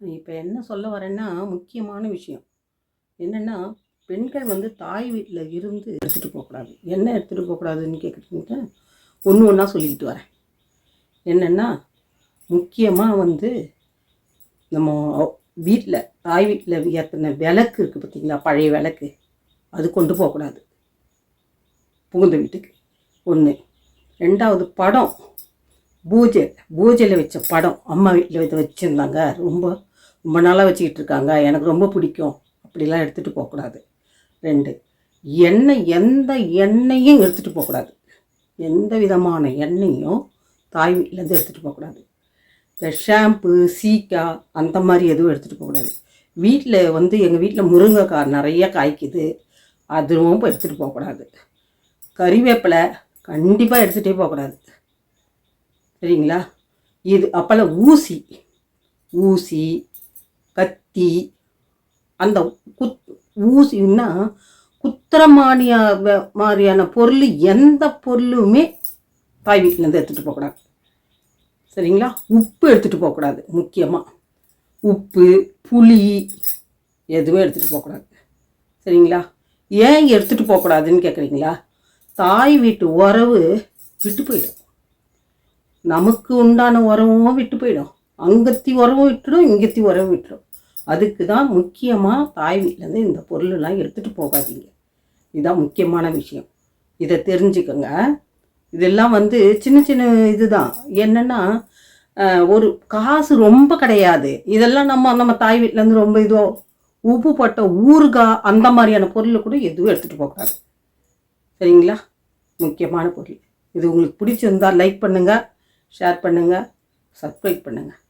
இப்போ என்ன சொல்ல வரேன்னா முக்கியமான விஷயம். என்னென்னா பெண்கள் வந்து தாய் வீட்டில் இருந்து எடுத்துகிட்டு போகக்கூடாது. என்ன எடுத்துகிட்டு போகக்கூடாதுன்னு கேட்குறீங்க ஒன்று ஒன்றா சொல்லிக்கிட்டு வரேன். என்னென்னா முக்கியமாக வந்து நம்ம வீட்டில் தாய் வீட்டில் ஏற்றின விளக்கு இருக்குது பார்த்தீங்களா பழைய விளக்கு. அது கொண்டு போகக்கூடாது. புகுந்த வீட்டுக்கு. ஒன்று ரெண்டாவது படம். பூஜை. பூஜையில் வச்ச படம். அம்மா வீட்டில் வச்சுருந்தாங்க. ரொம்ப ரொம்ப நாளாக வச்சுக்கிட்டு இருக்காங்க. எனக்கு ரொம்ப பிடிக்கும். அப்படிலாம் எடுத்துகிட்டு போகக்கூடாது. ரெண்டு எண்ணெய் எந்த எண்ணெயும் எடுத்துகிட்டு போகக்கூடாது. எந்த விதமான எண்ணெயும் தாய் வீட்டிலேருந்து எடுத்துகிட்டு போகக்கூடாது. இந்த ஷாம்பு சீக்கா அந்த மாதிரி எதுவும் எடுத்துகிட்டு போகக்கூடாது. வீட்டில் வந்து எங்கள் வீட்டில் முருங்கைக்காய் நிறைய காய்க்குது. அதுவும் எடுத்துகிட்டு போகக்கூடாது. கறிவேப்பிலை கண்டிப்பாக எடுத்துகிட்டே போகக்கூடாது. சரிங்களா? இது அப்போல்லாம் ஊசி. ஊசி குத்தி அந்த குத் ஊசின்னா குத்திரமானிய வ- மாதிரியான பொருள் எந்த பொருளுமே தாய் வீட்டிலேருந்து எடுத்துகிட்டு போகக்கூடாது. சரிங்களா? உப்பு எடுத்துகிட்டு போகக்கூடாது முக்கியமாக உப்பு புளி எதுவும் எடுத்துகிட்டு போகக்கூடாது. சரிங்களா? ஏன் எடுத்துகிட்டு போகக்கூடாதுன்னு கேட்குறீங்களா தாய் வீட்டு உறவு விட்டு போயிடும். நமக்கு உண்டான உறவும் விட்டு போயிடும். அங்கத்தி உறவும் விட்டுடும் இங்கத்தி உறவும் விட்டுடும் அதுக்கு தான் முக்கியமாக தாய் வீட்டிலேருந்து இந்த பொருளெல்லாம் எடுத்துகிட்டு போகாதீங்க. இதுதான் முக்கியமான விஷயம். இதை தெரிஞ்சுக்கோங்க. இதெல்லாம் வந்து சின்ன சின்ன இதுதான். என்னென்னா ஒரு காசு ரொம்ப கிடையாது. இதெல்லாம் நம்ம நம்ம தாய் வீட்டிலேருந்து ரொம்ப இதோ உப்பு போட்ட ஊறுகாய் அந்த மாதிரியான பொருள் கூட எதுவும் எடுத்துகிட்டு போகக்கூடாது சரிங்களா? முக்கியமான பொருள். இது உங்களுக்கு பிடிச்சிருந்தா லைக் பண்ணுங்கள் ஷேர் பண்ணுங்கள் சப்ஸ்கிரைப் பண்ணுங்கள்